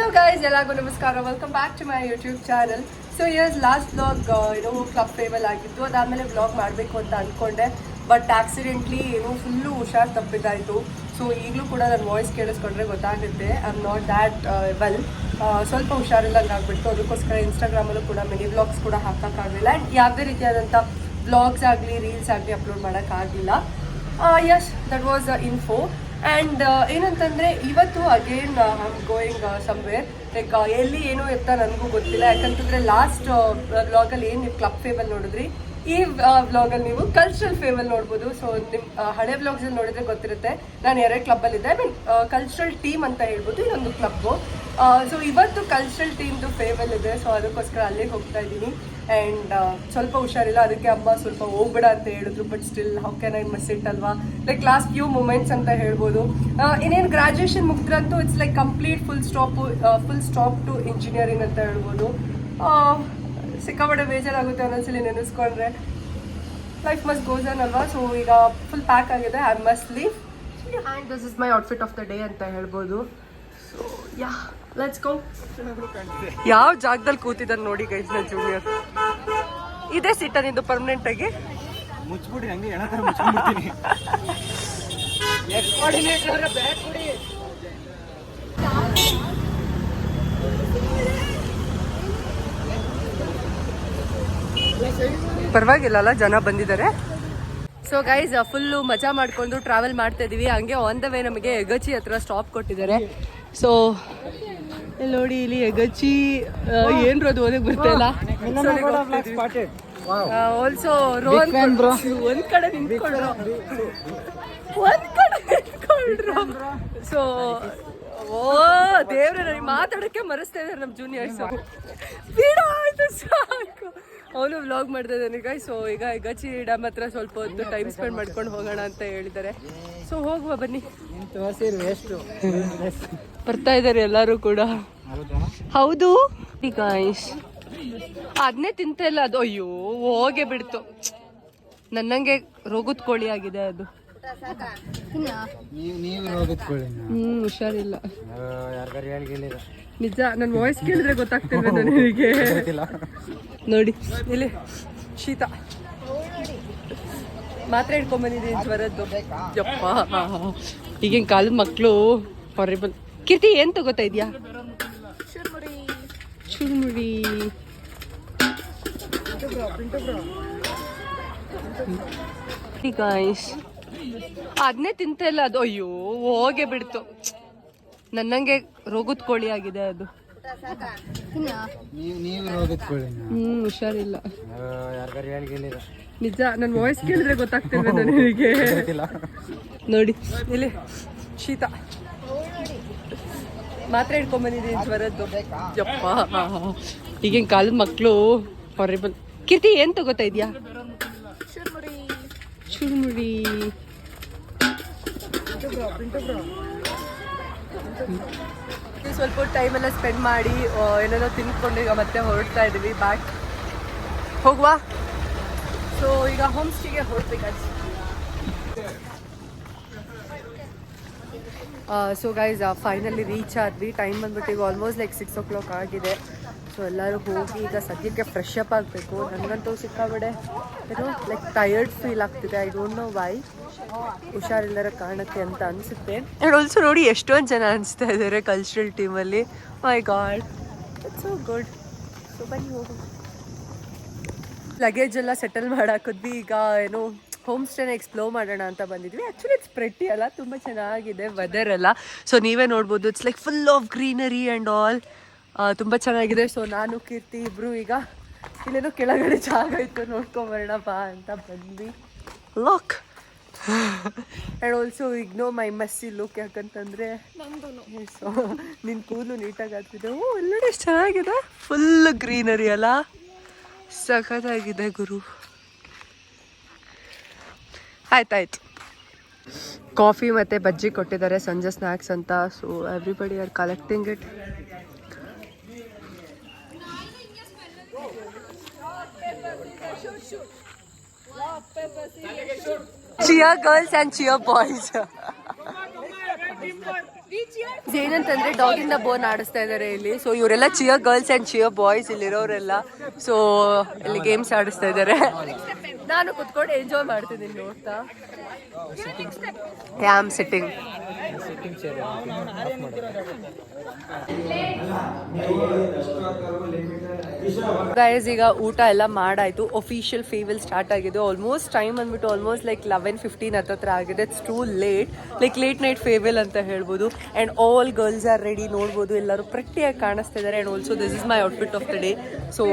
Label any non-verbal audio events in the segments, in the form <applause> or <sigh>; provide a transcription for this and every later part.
Hello guys ಎಲ್ಲರಿಗೂ ನಮಸ್ಕಾರ. Welcome back to my YouTube channel so years last blog ಏನೋ club farewell ಆಗಿತ್ತು. ಅದಾದಮೇಲೆ ಬ್ಲಾಗ್ ಮಾಡಬೇಕು ಅಂತ ಅಂದ್ಕೊಂಡೆ ಬಟ್ ಆಕ್ಸಿಡೆಂಟ್ಲಿ ಏನೋ ಫುಲ್ಲು ಹುಷಾರ್ ತಪ್ಪಿದ್ದಾಯಿತು ಸೊ ಈಗಲೂ ಕೂಡ ನನ್ನ ವಾಯ್ಸ್ ಕೇಳಿಸ್ಕೊಂಡ್ರೆ ಗೊತ್ತಾಗುತ್ತೆ. I am not that well ಸ್ವಲ್ಪ ಹುಷಾರಿಲ್ಲಂಗೆ ಆಗ್ಬಿಟ್ಟು ಅದಕ್ಕೋಸ್ಕರ ಇನ್ಸ್ಟಾಗ್ರಾಮಲ್ಲೂ ಕೂಡ ಮಿನಿ ಬ್ಲಾಗ್ಸ್ ಕೂಡ ಹಾಕೋಕ್ಕಾಗಲಿಲ್ಲ. ಆ್ಯಂಡ್ ಯಾವುದೇ ರೀತಿಯಾದಂಥ ಬ್ಲಾಗ್ಸ್ ಆಗಲಿ ರೀಲ್ಸ್ ಆಗಲಿ ಅಪ್ಲೋಡ್ ಮಾಡೋಕ್ಕಾಗಲಿಲ್ಲ. Yes that was info and ಏನಂತಂದರೆ ಇವತ್ತು again I'm going somewhere like ಎಲ್ಲಿ ಏನು ಎತ್ತ ನನಗೂ ಗೊತ್ತಿಲ್ಲ. ಯಾಕಂತಂದರೆ ಲಾಸ್ಟ್ ವ್ಲಾಗಲ್ಲಿ ಏನು ನೀವು ಕ್ಲಬ್ ಫೇವಲ್ ನೋಡಿದ್ರಿ? ಈ ವ್ಲಾಗಲ್ಲಿ ನೀವು ಕಲ್ಚರಲ್ ಫೇವಲ್ ನೋಡ್ಬೋದು. ಸೊ ನಿಮ್ಮ ಹಳೆ ವ್ಲಾಗ್ಸಲ್ಲಿ ನೋಡಿದ್ರೆ ಗೊತ್ತಿರುತ್ತೆ. ನಾನು ಎರಡು ಕ್ಲಬ್ಬಲ್ಲಿದ್ದೆ ಐ ಮೀನ್ ಕಲ್ಚರಲ್ ಟೀಮ್ ಅಂತ ಹೇಳ್ಬೋದು. ಇದೊಂದು ಕ್ಲಬ್ಬು ಸೊ ಇವತ್ತು ಕಲ್ಚರಲ್ ಟೀಮ್ದು ಫೇವಲ್ ಇದೆ ಸೊ ಅದಕ್ಕೋಸ್ಕರ ಅಲ್ಲಿಗೆ ಹೋಗ್ತಾ ಇದ್ದೀನಿ. ಆ್ಯಂಡ್ ಸ್ವಲ್ಪ ಹುಷಾರಿಲ್ಲ, ಅದಕ್ಕೆ ಅಮ್ಮ ಸ್ವಲ್ಪ ಹೋಗ್ಬೇಡ ಅಂತ ಹೇಳಿದ್ರು but still how can I miss it ಅಲ್ವಾ? ಲೈಕ್ ಲಾಸ್ಟ್ ಫ್ಯೂ ಮೂಮೆಂಟ್ಸ್ ಅಂತ ಹೇಳ್ಬೋದು. ಇನ್ನೇನು graduation ಮುಗಿದ್ರಂತೂ it's like complete full stop full stop to engineering ಅಂತ ಹೇಳ್ಬೋದು. ಸಿಕ್ಕಾಪಟ್ಟೆ ಬೇಜಾರಾಗುತ್ತೆ ಒಂದೊಂದ್ಸಲಿ ನೆನೆಸ್ಕೊಂಡ್ರೆ. ಲೈಫ್ ಮಸ್ಟ್ ಗೋಸ್ ಆನ್ ಅಲ್ವಾ? ಸೊ ಈಗ ಫುಲ್ ಪ್ಯಾಕ್ ಆಗಿದೆ I must leave and this is my outfit of the day ಅಂತ ಹೇಳ್ಬೋದು. ಯಾವ ಜಾಗದಲ್ಲಿ ಕೂತಿದ್ದಾನೆ ನೋಡಿ ಗೈಸ್ ನನ್ನ ಜೂನಿಯರ್ ಇದೇ ಸಿಟ್ಟ ನಿಂದು ಪರ್ಮನೆಂಟ್ ಆಗಿ? ಮುಚ್ಚಿಬಿಡಿ ಹಂಗೆ ಎಣ ತರ ಮುಚ್ಕೊಂಡ್ಬಿಡ್ತೀನಿ ಪರವಾಗಿಲ್ಲ ಅಲ್ಲ ಜನ ಬಂದಿದ್ದಾರೆ. ಸೊ ಗೈಸ್ ಫುಲ್ಲು ಮಜಾ ಮಾಡ್ಕೊಂಡು ಟ್ರಾವೆಲ್ ಮಾಡ್ತಾ ಇದೀವಿ. ಹಂಗೆ ಆನ್ ದ ವೇ ನಮಗೆ ಎಗಚಿ ಹತ್ರ ಸ್ಟಾಪ್ ಕೊಟ್ಟಿದ್ದಾರೆ. ಸೊ ಇಲ್ಲಿ ನೋಡಿ ಇಲ್ಲಿ ಎಗಚಿ ಏನ್ರು ಅದು ಓದಕ್ ಬರ್ತಾ ಇಲ್ಲ. ಆಲ್ಸೋ ರೋಹನ್ <laughs> ಒಂದ್ ಕಡೆ ನಿಂತ್ಕೊಂಡ್ರು ಒಂದ್ ಕಡೆ ನಿಂತ್ಕೊಂಡ್ರು ಸೊ ಓ ದೇವ್ರ ಮಾತಾಡಕ್ಕೆ ಮರೆಸ್ತಾ ಇದಾರೆ ನಮ್ ಜೂನಿಯರ್ಸ್ ಬಿಡು. ಸಾಕು. ಅವನು ವ್ಲಾಗ್ ಮಾಡ್ತಾ ಇದ್ದಾನೆ ಈಗ ಸೊ ಈಗ ಗಚಿ ಡ್ಯಾಮ್ ಹತ್ರ ಸ್ವಲ್ಪ ಹೊತ್ತು ಟೈಮ್ ಸ್ಪೆಂಡ್ ಮಾಡ್ಕೊಂಡು ಹೋಗೋಣ ಅಂತ ಹೇಳಿದ್ದಾರೆ. ಸೊ ಹೋಗುವ ಬನ್ನಿ. ಬರ್ತಾ ಇದ್ದಾರೆ ಎಲ್ಲರೂ ಕೂಡ. ಹೌದು? ಈಗ ಅದನ್ನೇ ತಿಂತ ಇಲ್ಲ ಅದು. ಅಯ್ಯೋ ಹೋಗೇ ಬಿಡ್ತು. ನನ್ನಂಗೆ ರೋಗದ ಕೋಳಿ ಆಗಿದೆ ಅದು. ಹ್ಮ್. ಹುಷಾರಿಲ್ಲ. ನಿಜ ನನ್ನ ವಾಯ್ಸ್ ಕೇಳಿದ್ರೆ ಗೊತ್ತಾಗ್ತಿಲ್ವ ನನಗೆ ನೋಡಿ ಇಲ್ಲಿ ಶೀತ. ಮಾತ್ರ ಹಿಡ್ಕೊಂಡ್ ಬಂದಿದ್ದೀನಿ ಜ್ವರದ್ದು. ಯಪ್ಪ. ಈಗಿನ ಕಾಲದ ಮಕ್ಕಳು ಹಾರಿಬಲ್ ಕೀರ್ತಿ ಏನ್ ತಗೋತಾ ಇದೀಯಾ? ಚುರುಮುರಿ. ಗಾಯ್ಸ್ ಅದನ್ನೇ ತಿಂತ ಇಲ್ಲ ಅದು. ಅಯ್ಯೋ ಹೋಗೆ ಬಿಡ್ತು. ನನ್ನಂಗೆ ರೋಗದ ಕೋಳಿ ಆಗಿದೆ ಅದು. ಹ್ಮ್ ಹುಷಾರಿಲ್ಲ. ನಿಜ ನನ್ನ ವಾಯ್ಸ್ ಕೇಳಿದ್ರೆ ಗೊತ್ತಾಗ್ತಿದೆ ನನಗೆ? ನೋಡಿ ಇಲ್ಲಿ ಶೀತ. ಮಾತ್ರ ಹಿಡ್ಕೊಂಡ್ ಬಂದಿದ್ದೀನಿ ಜ್ವರದ್ದು ಯಪ್ಪ. ಈಗಿನ ಕಾಲದ ಮಕ್ಕಳು ಹಾರಿಬಲ್ ಕೀರ್ತಿ ಏನ್ ತಗೋತಾ ಇದೀಯಾ? ಚುರುಮುರಿ. ಸ್ವಲ್ಪ ಟೈಮ್ ಎಲ್ಲ ಸ್ಪೆಂಡ್ ಮಾಡಿ ಏನೇನೋ ತಿನ್ಕೊಂಡು ಈಗ ಮತ್ತೆ ಹೊರಡ್ತಾ ಇದೀವಿ. ಬ್ಯಾಕ್ ಹೋಗುವ. ಸೊ ಈಗ ಹೋಮ್ ಸ್ಟೇಗೆ ಹೊರಡ್ಬೇಕಾಗಿ ಸೊ ಗೈಸ್ ಫೈನಲಿ ರೀಚ್ ಆದ್ವಿ. ಟೈಮ್ ಬಂದ್ಬಿಟ್ಟು ಈಗ almost like six o'clock ಆಗಿದೆ. ಸೊ ಎಲ್ಲರೂ ಹೋಗಿ ಈಗ ಸದ್ಯಕ್ಕೆ ಫ್ರೆಶ್ ಅಪ್ ಆಗಬೇಕು. ನನಗಂತೂ ಸಿಕ್ಕಾಬಿಡೆ ಏನೋ ಲೈಕ್ ಟಯರ್ಡ್ ಫೀಲ್ ಆಗ್ತಿದೆ. ಐ ಡೋಂಟ್ ನೋ ವೈ ಹುಷಾರಿಲ್ಲರ ಕಾರಣಕ್ಕೆ ಅಂತ ಅನಿಸುತ್ತೆ. ಆ್ಯಂಡ್ ಆಲ್ಸೋ ನೋಡಿ ಎಷ್ಟೊಂದು ಜನ ಅನಿಸ್ತಾ ಇದ್ದಾರೆ ಕಲ್ಚರಲ್ ಟೀಮಲ್ಲಿ my god it's so good so ಬನ್ನಿ ಹೋಗು. ಲಗೇಜ್ ಎಲ್ಲ ಸೆಟಲ್ ಮಾಡಾಕಿದ್ವಿ. ಈಗ ಏನು ಹೋಮ್ ಸ್ಟೇನ ಎಕ್ಸ್ಪ್ಲೋರ್ ಮಾಡೋಣ ಅಂತ ಬಂದಿದ್ವಿ. ಆ್ಯಕ್ಚುಲಿ ಇಟ್ಸ್ ಪ್ರೆಟ್ಟಿ ಅಲ್ಲ. ತುಂಬ ಚೆನ್ನಾಗಿದೆ ವೆದರ್ ಎಲ್ಲ. ಸೊ ನೀವೇ ನೋಡ್ಬೋದು. It's like full of greenery and all ತುಂಬ ಚೆನ್ನಾಗಿದೆ. ಸೊ ನಾನು ಕೀರ್ತಿ ಇಬ್ಬರು ಈಗ ಇಲ್ಲೇನೋ ಕೆಳಗಡೆ ಜಾಗ ಇತ್ತು ನೋಡ್ಕೊಂಬರೋಣ ಬಾ ಅಂತ ಬಂದ್ವಿ. Look and also ignore my messy look ಯಾಕಂತಂದರೆ ಸೊ ನಿನ್ನ ಕೂದಲು ನೀಟಾಗಿ ಆಗ್ತಿದೆ. ಓ ಎಲ್ಲೆಡೆ ಎಷ್ಟು ಚೆನ್ನಾಗಿದೆ. ಫುಲ್ ಗ್ರೀನರಿ ಅಲ್ಲ? ಸಖತ್ತಾಗಿದೆ ಗುರು. ಆಯ್ತಾಯ್ತು. ಕಾಫಿ ಮತ್ತು ಬಜ್ಜಿ ಕೊಟ್ಟಿದ್ದಾರೆ ಸಂಜೆ ಸ್ನ್ಯಾಕ್ಸ್ ಅಂತ. So everybody are collecting it cheer girls and cheer boys ಏನಂತಂದ್ರೆ ಡಾಗಿಂದ ಬೋನ್ ಆಡಿಸ್ತಾ ಇದ್ದಾರೆ ಇಲ್ಲಿ. ಸೊ ಇವರೆಲ್ಲ cheer girls and cheer boys ಇಲ್ಲಿರೋರೆಲ್ಲ. So ಇಲ್ಲಿ ಗೇಮ್ಸ್ ಆಡಿಸ್ತಾ ಇದ್ದಾರೆ ನಾನು ಕುತ್ಕೊಂಡು ಎಂಜಾಯ್ ಮಾಡ್ತಿದ್ದೀನಿ ನೋಡ್ತಾ. Am sitting sitting chair off ಮಾಡಿ ಗೈಸ್ ಈಗ ಊಟ ಎಲ್ಲ ಮಾಡಾಯ್ತು. ಒಫಿಷಿಯಲ್ ಫೇವಲ್ ಸ್ಟಾರ್ಟ್ ಆಗಿದೆ. ಆಲ್ಮೋಸ್ಟ್ ಟೈಮ್ ಬಂದ್ಬಿಟ್ಟು ಆಲ್ಮೋಸ್ಟ್ ಲೈಕ್ ಲೆವೆನ್ ಫಿಫ್ಟೀನ್ ಹತ್ತತ್ರ ಆಗಿದೆ. It's too late like late night farewell ಅಂತ ಹೇಳ್ಬೋದು. And all girls are ready ನೋಡ್ಬೋದು. ಎಲ್ಲರೂ ಪ್ರೆಟ್ಟಿಯಾಗಿ ಕಾಣಿಸ್ತಾ ಇದ್ದಾರೆ and also this is my outfit of the day so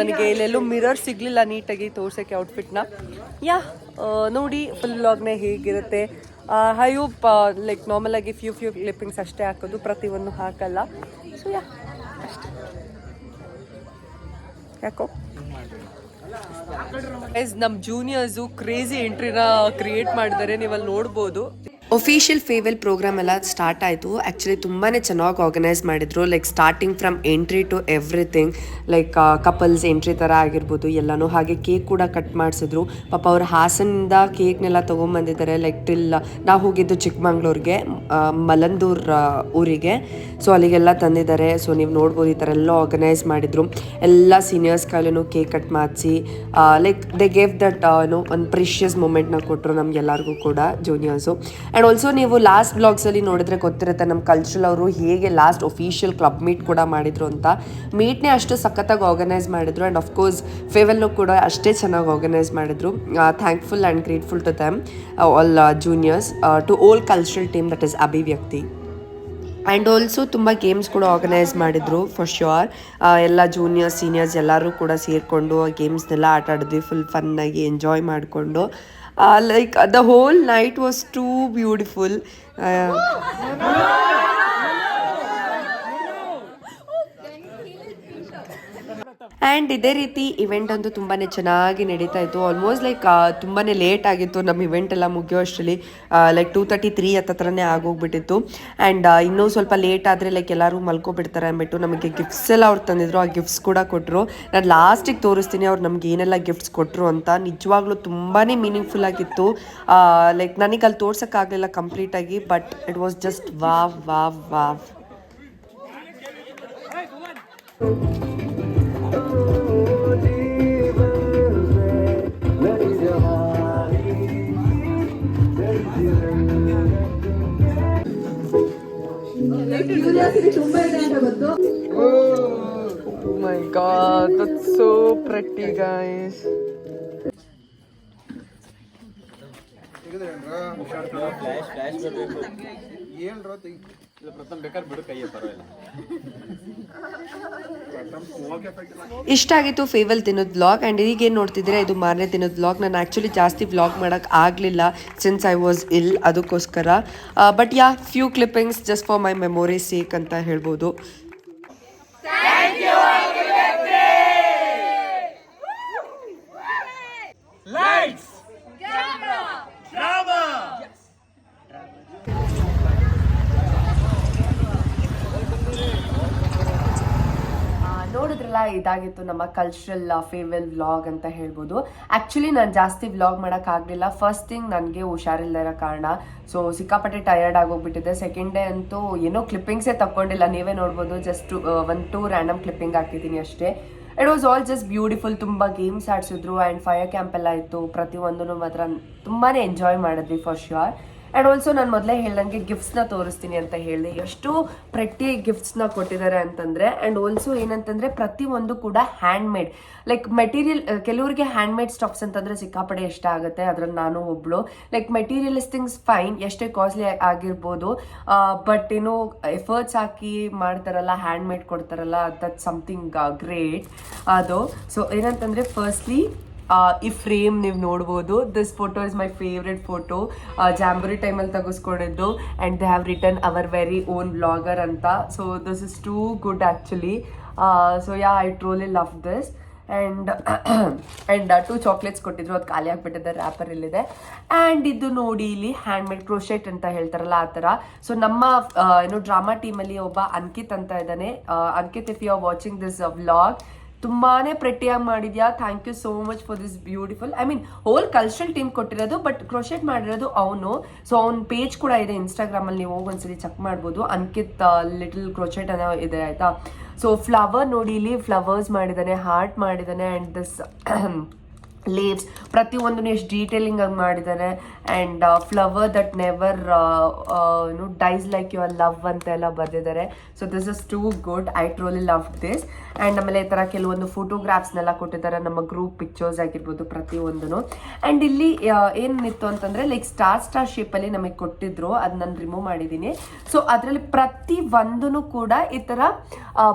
ನನಗೆ ಇಲ್ಲೆಲ್ಲೂ ಮಿರರ್ ಸಿಗಲಿಲ್ಲ ನೀಟಾಗಿ ತೋರ್ಸೋಕ್ಕೆ ಔಟ್ಫಿಟ್ನ ಯಾ ನೋಡಿ ಫುಲ್ ಲಾಗ್ನೆ ಹೇಗಿರುತ್ತೆ. ಐ ಹೋಪ್ ಲೈಕ್ ನಾರ್ಮಲ್ ಆಗಿ ಫ್ಯೂ ಫ್ಯೂ ಕ್ಲಿಪ್ಪಿಂಗ್ಸ್ ಅಷ್ಟೇ ಹಾಕೋದು. ಪ್ರತಿಯೊಂದು ಹಾಕಲ್ಲ. ಸೊ ಯಾ ಯಾಕೋ? ನಮ್ಮ ಜೂನಿಯರ್ಸು ಕ್ರೇಜಿ ಎಂಟ್ರಿನ ಕ್ರಿಯೇಟ್ ಮಾಡಿದ್ದಾರೆ ನೀವಲ್ಲಿ ನೋಡ್ಬೋದು. ಒಫಿಷಿಯಲ್ ಫೇವೆಲ್ ಪ್ರೋಗ್ರಾಮ್ ಎಲ್ಲ ಸ್ಟಾರ್ಟ್ ಆಯಿತು. ಆ್ಯಕ್ಚುಲಿ ತುಂಬಾ ಚೆನ್ನಾಗಿ ಆರ್ಗನೈಸ್ ಮಾಡಿದ್ರು. Like starting from entry to everything like couples entry ಥರ ಆಗಿರ್ಬೋದು, ಎಲ್ಲನೂ. ಹಾಗೆ ಕೇಕ್ ಕೂಡ ಕಟ್ ಮಾಡಿಸಿದ್ರು. ಪಾಪ ಅವ್ರ ಹಾಸನಿಂದ ಕೇಕ್ನೆಲ್ಲ ತೊಗೊಂಬಂದಿದ್ದಾರೆ ಲೈಕ್ ಟಿಲ್ ನಾವು ಹೋಗಿದ್ದು ಚಿಕ್ಕಮಂಗ್ಳೂರಿಗೆ ಮಲಂದೂರ್ ಊರಿಗೆ. ಸೊ ಅಲ್ಲಿಗೆಲ್ಲ ತಂದಿದ್ದಾರೆ. ಸೊ ನೀವು ನೋಡ್ಬೋದು ಈ ಥರ ಎಲ್ಲ ಆರ್ಗನೈಸ್ ಮಾಡಿದ್ರು. ಎಲ್ಲ ಸೀನಿಯರ್ಸ್ ಕೈಲೂ ಕೇಕ್ ಕಟ್ ಮಾಡಿಸಿ ಲೈಕ್ ದೇ ಗೇವ್ ದಟ್ ಏನೋ ಒಂದು ಪ್ರಿಷಿಯಸ್ ಮೂಮೆಂಟ್ನ ಕೊಟ್ಟರು ನಮಗೆಲ್ಲರಿಗೂ ಕೂಡ ಜೂನಿಯರ್ಸು ಆ್ಯಂಡ್ ಆಲ್ಸೋ ನೀವು ಲಾಸ್ಟ್ ಬ್ಲಾಗ್ಸಲ್ಲಿ ನೋಡಿದ್ರೆ ಗೊತ್ತಿರುತ್ತೆ ನಮ್ಮ ಕಲ್ಚರಲ್ ಅವರು ಹೇಗೆ ಲಾಸ್ಟ್ ಒಫಿಷಿಯಲ್ ಕ್ಲಬ್ ಮೀಟ್ ಕೂಡ ಮಾಡಿದರು ಅಂತ. ಮೀಟ್ನೇ ಅಷ್ಟು ಸಖತ್ತಾಗಿ ಆರ್ಗನೈಸ್ ಮಾಡಿದರು ಆ್ಯಂಡ್ ಅಫ್ಕೋರ್ಸ್ ಫೇವೆಲ್ಲು ಕೂಡ ಅಷ್ಟೇ ಚೆನ್ನಾಗಿ ಆರ್ಗನೈಸ್ ಮಾಡಿದರು. Thankful and grateful to them all juniors to all cultural team that is Abhivyakti and also ತುಂಬ ಗೇಮ್ಸ್ ಕೂಡ ಆರ್ಗನೈಸ್ ಮಾಡಿದ್ರು ಫಾರ್ ಶ್ಯೂರ್ ಎಲ್ಲ ಜೂನಿಯರ್ಸ್ ಸೀನಿಯರ್ಸ್ ಎಲ್ಲರೂ ಕೂಡ ಸೇರಿಕೊಂಡು ಆ ಗೇಮ್ಸ್ನೆಲ್ಲ ಆಟ ಆಡಿದ್ವಿ ಫುಲ್ ಫನ್ನಾಗಿ ಎಂಜಾಯ್ ಮಾಡಿಕೊಂಡು. Like the whole night was too beautiful and ಇದೇ ರೀತಿ ಇವೆಂಟ್ ಅಂತೂ ತುಂಬಾ ಚೆನ್ನಾಗಿ ನಡೀತಾ ಇತ್ತು. ಆಲ್ಮೋಸ್ಟ್ ಲೈಕ್ ತುಂಬಾ ಲೇಟ್ ಆಗಿತ್ತು. ನಮ್ಮ ಇವೆಂಟ್ ಎಲ್ಲ ಮುಗಿಯೋ ಅಷ್ಟರಲ್ಲಿ ಲೈಕ್ ಟೂ ತರ್ಟಿ ತ್ರೀ ಹತ್ತತ್ರನೇ ಆಗೋಗ್ಬಿಟ್ಟಿತ್ತು. ಆ್ಯಂಡ್ ಇನ್ನೂ ಸ್ವಲ್ಪ ಲೇಟ್ ಆದರೆ ಲೈಕ್ ಎಲ್ಲರೂ ಮಲ್ಕೊಬಿಡ್ತಾರೆ ಅಂದ್ಬಿಟ್ಟು ನಮಗೆ ಗಿಫ್ಟ್ಸ್ ಎಲ್ಲ ಅವ್ರು ತಂದಿದ್ರು. ಆ ಗಿಫ್ಟ್ಸ್ ಕೂಡ ಕೊಟ್ಟರು ನಾನು ಲಾಸ್ಟಿಗೆ ತೋರಿಸ್ತೀನಿ ಅವ್ರು ನಮ್ಗೆ ಏನೆಲ್ಲ ಗಿಫ್ಟ್ಸ್ ಕೊಟ್ಟರು ಅಂತ. ನಿಜವಾಗ್ಲೂ ತುಂಬಾ ಮೀನಿಂಗ್ಫುಲ್ ಆಗಿತ್ತು. ಲೈಕ್ ನನಗೆ ಅಲ್ಲಿ ತೋರ್ಸೋಕ್ಕಾಗಲಿಲ್ಲ ಕಂಪ್ಲೀಟಾಗಿ but it was just wow wow wow. oh my god, that's so pretty guys. ಇಷ್ಟ ಆಗಿತ್ತು ಫೇವಲ್ ದಿನದ ಬ್ಲಾಗ್ ಆ್ಯಂಡ್ ಈಗ ಏನು ನೋಡ್ತಿದ್ರೆ ಇದು ಮಾರನೇ ದಿನದ ಬ್ಲಾಗ್ ನಾನು ಆ್ಯಕ್ಚುಲಿ ಜಾಸ್ತಿ ಬ್ಲಾಗ್ ಮಾಡೋಕ್ಕೆ ಆಗಲಿಲ್ಲ ಸಿನ್ಸ್ ಐ ವಾಸ್ ಇಲ್ ಅದಕ್ಕೋಸ್ಕರ. But yeah few clippings just for my memory sake ಅಂತ ಹೇಳ್ಬೋದು. ಆ, ನೋಡಿದ್ರಲ್ಲ ಇದಾಗಿತ್ತು ನಮ್ಮ ಕಲ್ಚರಲ್ ಫೇವೆಲ್ ವ್ಲಾಗ್ ಅಂತ ಹೇಳ್ಬೋದು. ಆ್ಯಕ್ಚುಲಿ ನಾನು ಜಾಸ್ತಿ ವ್ಲಾಗ್ ಮಾಡೋಕ್ಕಾಗಲಿಲ್ಲ ಫಸ್ಟ್ ಥಿಂಗ್ ನನಗೆ ಹುಷಾರಿಲ್ಲದ ಕಾರಣ. ಸೊ ಸಿಕ್ಕಾಪಟ್ಟೆ ಟಯರ್ಡ್ ಆಗೋಗ್ಬಿಟ್ಟಿದೆ. ಸೆಕೆಂಡ್ ಡೇ ಅಂತೂ ಏನೋ ಕ್ಲಿಪ್ಪಿಂಗ್ಸೇ ತಕ್ಕೊಂಡಿಲ್ಲ. ನೀವೇ ನೋಡ್ಬೋದು ಜಸ್ಟ್ ಒಂದು ಟೂ ರ್ಯಾಂಡಮ್ ಕ್ಲಿಪ್ಪಿಂಗ್ ಹಾಕಿದ್ದೀನಿ ಅಷ್ಟೇ. It was all just beautiful ತುಂಬ ಗೇಮ್ಸ್ ಆಡಿಸಿದ್ರು. ಆ್ಯಂಡ್ ಫೈರ್ ಕ್ಯಾಂಪ್ ಎಲ್ಲ ಇತ್ತು. ಪ್ರತಿಯೊಂದೂ ಮಾತ್ರ ತುಂಬಾ ಎಂಜಾಯ್ ಮಾಡಿದ್ವಿ ಫಾರ್ ಶ್ಯೂರ್ ಆ್ಯಂಡ್ ಆಲ್ಸೋ ನಾನು ಮೊದಲೇ ಹೇಳ್ದಂಗೆ ಗಿಫ್ಟ್ಸ್ನ ತೋರಿಸ್ತೀನಿ ಅಂತ ಹೇಳಿ ಎಷ್ಟು ಪ್ರತಿ ಗಿಫ್ಟ್ಸ್ನ ಕೊಟ್ಟಿದ್ದಾರೆ ಅಂತಂದರೆ ಆ್ಯಂಡ್ ಆಲ್ಸೋ ಏನಂತಂದರೆ ಪ್ರತಿಯೊಂದು ಕೂಡ ಹ್ಯಾಂಡ್ ಮೇಡ್ ಲೈಕ್ ಮೆಟೀರಿಯಲ್ ಕೆಲವರಿಗೆ ಹ್ಯಾಂಡ್ ಮೇಡ್ ಸ್ಟಾಕ್ಸ್ ಅಂತಂದರೆ ಸಿಕ್ಕಾಪಡೆ ಇಷ್ಟ ಆಗುತ್ತೆ. ಅದರಲ್ಲಿ ನಾನು ಒಬ್ಳು. ಲೈಕ್ ಮೆಟೀರಿಯಲ್ಸ್ ಥಿಂಗ್ಸ್ ಫೈನ್ ಎಷ್ಟೇ ಕಾಸ್ಟ್ಲಿ ಆಗಿರ್ಬೋದು. ಬಟ್ ಏನು ಎಫರ್ಟ್ಸ್ ಹಾಕಿ ಮಾಡ್ತಾರಲ್ಲ ಹ್ಯಾಂಡ್ ಮೇಡ್ ಕೊಡ್ತಾರಲ್ಲ ದಟ್ ಸಮಥಿಂಗ್ ಗ್ರೇಟ್ ಅದು. ಸೊ ಏನಂತಂದರೆ ಫಸ್ಟ್ಲಿ ಈ ಫ್ರೇಮ್ ನೀವು ನೋಡ್ಬೋದು. This photo is my favourite photo jamboree ಟೈಮಲ್ಲಿ ತೆಗೆಸ್ಕೊಂಡಿದ್ದು. And they have written our very own blogger ಅಂತ. So this is too good actually so yeah I truly love this and and two chocolates ಕೊಟ್ಟಿದ್ರು. ಅದು ಖಾಲಿ ಆಗಿಬಿಟ್ಟಿದೆ wrapper ಇಲ್ಲಿದೆ. And ಇದು ನೋಡಿ ಇಲ್ಲಿ ಹ್ಯಾಂಡ್ ಮೇಡ್ ಕ್ರೋಶೆಟ್ ಅಂತ ಹೇಳ್ತಾರಲ್ಲ, ಆ ಥರ. ಸೊ ನಮ್ಮ ಏನು ಡ್ರಾಮಾ ಟೀಮಲ್ಲಿ ಒಬ್ಬ ಅಂಕಿತ್ ಅಂತ ಇದ್ದಾನೆ. Ankit if you are watching this vlog ತುಂಬಾನೇ ಪ್ರೆಟ್ಟಿಯಾಗಿ ಮಾಡಿದ್ಯಾ? Thank you so much for this beautiful I mean whole cultural team ಕೊಟ್ಟಿರೋದು ಬಟ್ ಕ್ರೋಶೆಟ್ ಮಾಡಿರೋದು ಅವನು. ಸೊ ಅವ್ನ ಪೇಜ್ ಕೂಡ ಇದೆ ಇನ್ಸ್ಟಾಗ್ರಾಮ್ ಅಲ್ಲಿ, ನೀವು ಹೋಗಿ ಚೆಕ್ ಮಾಡ್ಬೋದು. ಅಂಕಿತ್ ಲಿಟಲ್ ಕ್ರೋಶೆಟ್ ಅನ್ನೋ ಇದೆ, ಆಯ್ತಾ? ಸೊ ಫ್ಲವರ್ ನೋಡಿ ಇಲ್ಲಿ ಫ್ಲವರ್ಸ್ ಮಾಡಿದ್ದಾನೆ ಹಾರ್ಟ್ ಮಾಡಿದ್ದಾನೆ ಆ್ಯಂಡ್ ದಿಸ್ ಲೇವ್ಸ್ ಪ್ರತಿಯೊಂದನ್ನು ಎಷ್ಟು ಡೀಟೇಲಿಂಗ್ ಆಗಿ ಮಾಡಿದ್ದಾರೆ. And flower that never you dies like your love ಅಂತ ಎಲ್ಲ ಬರೆದಿದ್ದಾರೆ. So this is too good I truly love this and ಆಮೇಲೆ ಈ ಥರ ಕೆಲವೊಂದು ಫೋಟೋಗ್ರಾಫ್ಸ್ನೆಲ್ಲ ಕೊಟ್ಟಿದ್ದಾರೆ. ನಮ್ಮ ಗ್ರೂಪ್ ಪಿಕ್ಚರ್ಸ್ ಆಗಿರ್ಬೋದು ಪ್ರತಿಯೊಂದೂ ಆ್ಯಂಡ್ ಇಲ್ಲಿ ಏನಿತ್ತು ಅಂತಂದರೆ ಲೈಕ್ ಸ್ಟಾರ್ ಸ್ಟಾರ್ ಶೇಪಲ್ಲಿ ನಮಗೆ ಕೊಟ್ಟಿದ್ರು. ಅದು ನಾನು ರಿಮೂವ್ ಮಾಡಿದ್ದೀನಿ. ಸೊ ಅದರಲ್ಲಿ ಪ್ರತಿ ಒಂದೂ ಕೂಡ ಈ ಥರ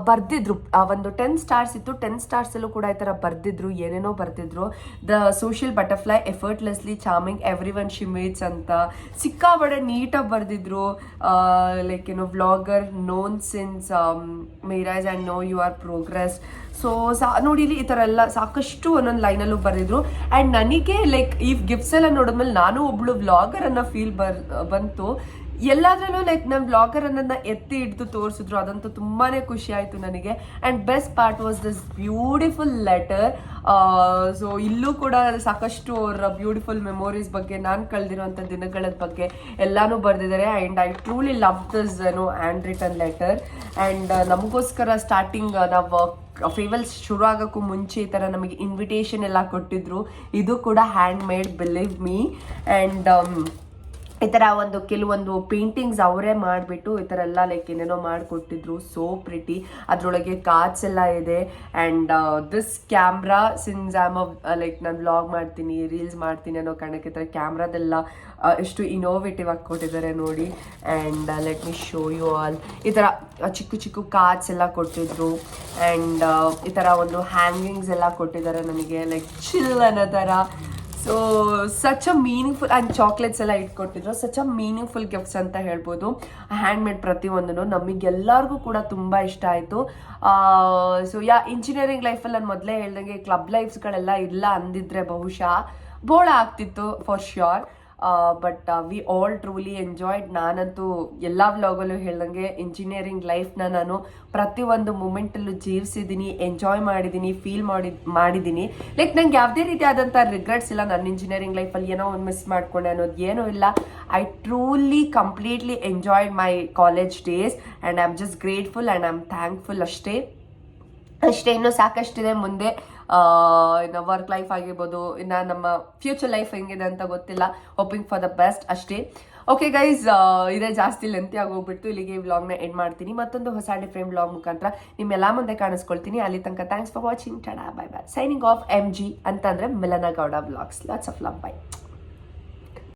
ಬರೆದಿದ್ರು. ಒಂದು ಟೆನ್ ಸ್ಟಾರ್ಸ್ ಇತ್ತು. ಟೆನ್ ಸ್ಟಾರ್ಸಲ್ಲೂ ಕೂಡ ಈ ಥರ ಬರೆದಿದ್ರು, ಏನೇನೋ ಬರೆದಿದ್ರು. The social butterfly effortlessly charming everyone ಶಿಮೇಜ್ ಅಂತ. ಸಿಕ್ಕಾಬಡೆ ನೀಟಾಗಿ ಬರೆದಿದ್ರು. ಲೈಕ್ ಏನೋ vlogger known since Meraj and no you are progress so ಸಾ, ನೋಡಿ ಇಲ್ಲಿ ಈ ಥರ ಎಲ್ಲ ಸಾಕಷ್ಟು ಒಂದೊಂದು ಲೈನಲ್ಲೂ ಬರೆದಿದ್ರು. ಆ್ಯಂಡ್ ನನಗೆ ಲೈಕ್ ಈ ಗಿಫ್ಟ್ಸ್ ಎಲ್ಲ ನೋಡಿದ್ಮೇಲೆ ನಾನು ಒಬ್ಳು ವ್ಲಾಗರ್ ಅನ್ನೋ ಫೀಲ್ ಬರ್, ಬಂತು. ಎಲ್ಲಾದ್ರಲ್ಲೂ ಲೈಕ್ ನಮ್ಮ ಬ್ಲಾಗರ್ ಅನ್ನೋದನ್ನ ಎತ್ತಿ ಹಿಡಿದು ತೋರಿಸಿದ್ರು. ಅದಂತೂ ತುಂಬಾನೇ ಖುಷಿ ಆಯಿತು ನನಗೆ. And best part was this beautiful letter so ಇಲ್ಲೂ ಕೂಡ ಸಾಕಷ್ಟು ಅವರ ಬ್ಯೂಟಿಫುಲ್ ಮೆಮೊರೀಸ್ ಬಗ್ಗೆ, ನಾನು ಕಳೆದಿರುವಂಥ ದಿನಗಳ ಬಗ್ಗೆ ಎಲ್ಲಾನು ಬರೆದಿದ್ದಾರೆ. And I truly love this ಏನು ಹ್ಯಾಂಡ್ ರಿಟರ್ನ್ ಲೆಟರ್ ಆ್ಯಂಡ್ ನಮಗೋಸ್ಕರ ಸ್ಟಾರ್ಟಿಂಗ್ ನಾವು ಫೇವಲ್ಸ್ ಶುರು ಆಗೋಕ್ಕೂ ಮುಂಚೆ ಈ ಥರ ನಮಗೆ ಇನ್ವಿಟೇಷನ್ ಎಲ್ಲ ಕೊಟ್ಟಿದ್ರು. ಇದು ಕೂಡ hand made believe me and ಈ ಥರ ಒಂದು ಕೆಲವೊಂದು ಪೇಂಟಿಂಗ್ಸ್ ಅವರೇ ಮಾಡಿಬಿಟ್ಟು ಈ ಥರ ಎಲ್ಲ ಲೈಕ್ ಏನೇನೋ ಮಾಡಿಕೊಟ್ಟಿದ್ರು. ಸೋ ಪ್ರಿಟಿ ಅದರೊಳಗೆ ಕಾರ್ಡ್ಸ್ ಎಲ್ಲ ಇದೆ. And this camera since am like ನಾನು ವ್ಲಾಗ್ ಮಾಡ್ತೀನಿ ರೀಲ್ಸ್ ಮಾಡ್ತೀನಿ ಅನ್ನೋ ಕಾರಣಕ್ಕೆ ಈ ಥರ ಕ್ಯಾಮ್ರಾದೆಲ್ಲ ಎಷ್ಟು ಇನೋವೇಟಿವ್ ಆಗಿ ಕೊಟ್ಟಿದ್ದಾರೆ ನೋಡಿ. And let me show you all ಈ ಥರ ಚಿಕ್ಕ ಚಿಕ್ಕ ಕಾರ್ಡ್ಸ್ ಎಲ್ಲ ಕೊಟ್ಟಿದ್ರು. ಆ್ಯಂಡ್ ಈ ಥರ ಒಂದು ಹ್ಯಾಂಗಿಂಗ್ಸ್ ಎಲ್ಲ ಕೊಟ್ಟಿದ್ದಾರೆ ನನಗೆ ಲೈಕ್ ಚಿಲ್ ಅನ್ನೋ ಥರ so such a meaningful and chocolates ಎಲ್ಲ ಇಟ್ಕೊಟ್ಟಿದ್ರು. ಸಚ್ ಅ ಮೀನಿಂಗ್ಫುಲ್ ಗಿಫ್ಟ್ಸ್ ಅಂತ ಹೇಳ್ಬೋದು. ಹ್ಯಾಂಡ್ ಮೇಡ್ ಪ್ರತಿಯೊಂದನ್ನು ನಮಗೆಲ್ಲರಿಗೂ ಕೂಡ ತುಂಬ ಇಷ್ಟ ಆಯಿತು. ಸೊ ಯಾ ಇಂಜಿನಿಯರಿಂಗ್ ಲೈಫಲ್ಲಿ ನಾನು ಮೊದಲೇ ಹೇಳ್ದಂಗೆ ಕ್ಲಬ್ ಲೈಫ್ಸ್ಗಳೆಲ್ಲ ಇಲ್ಲ ಅಂದಿದ್ರೆ ಬಹುಶಃ ಬೋಳ ಆಗ್ತಿತ್ತು for sure but we all truly enjoyed ನಾನಂತೂ ಎಲ್ಲ ವ್ಲಾಗಲ್ಲೂ ಹೇಳ್ದಂಗೆ ಇಂಜಿನಿಯರಿಂಗ್ ಲೈಫ್ನ ನಾನು ಪ್ರತಿಯೊಂದು ಮೂಮೆಂಟಲ್ಲೂ ಜೀವಿಸಿದ್ದೀನಿ ಎಂಜಾಯ್ ಮಾಡಿದ್ದೀನಿ ಫೀಲ್ ಮಾಡಿ ಮಾಡಿದ್ದೀನಿ ಲೈಕ್ ನಂಗೆ ಯಾವುದೇ ರೀತಿಯಾದಂಥ ರಿಗ್ರೆಟ್ಸ್ ಇಲ್ಲ. ನನ್ನ ಇಂಜಿನಿಯರಿಂಗ್ ಲೈಫಲ್ಲಿ ಏನೋ ಒಂದು ಮಿಸ್ ಮಾಡ್ಕೊಂಡೆ ಅನ್ನೋದು ಏನೂ ಇಲ್ಲ. I truly completely enjoyed my college days and I am just grateful and I am thankful ಅಷ್ಟೇ. ಅಷ್ಟೇ, ಇನ್ನೂ ಸಾಕಷ್ಟಿದೆ ಮುಂದೆ. ಇನ್ನು ವರ್ಕ್ ಲೈಫ್ ಆಗಿರ್ಬೋದು, ಇನ್ನು ನಮ್ಮ ಫ್ಯೂಚರ್ ಲೈಫ್ ಹೆಂಗಿದೆ ಅಂತ ಗೊತ್ತಿಲ್ಲ. ಹೋಪಿಂಗ್ ಫಾರ್ ದ ಬೆಸ್ಟ್ ಅಷ್ಟೇ. ಓಕೆ ಗೈಸ್ ಇದೇ ಜಾಸ್ತಿ ಲೆಂತಿ ಆಗೋಗ್ಬಿಟ್ಟು ಇಲ್ಲಿಗೆ ಈ ವ್ಲಾಗ್ನ ಎಂಡ್ ಮಾಡ್ತೀನಿ. ಮತ್ತೊಂದು ಹೊಸ ಡಿಫ್ರೆಂಟ್ ವ್ಲಾಗ್ ಮುಖಾಂತರ ನಿಮ್ಮೆಲ್ಲ ಮುಂದೆ ಕಾಣಿಸ್ಕೊಳ್ತೀನಿ. ಅಲ್ಲಿ ತನಕ thanks for watching tada bye bye signing off M G ಅಂತಂದ್ರೆ Milana Gowda vlogs lots of love bye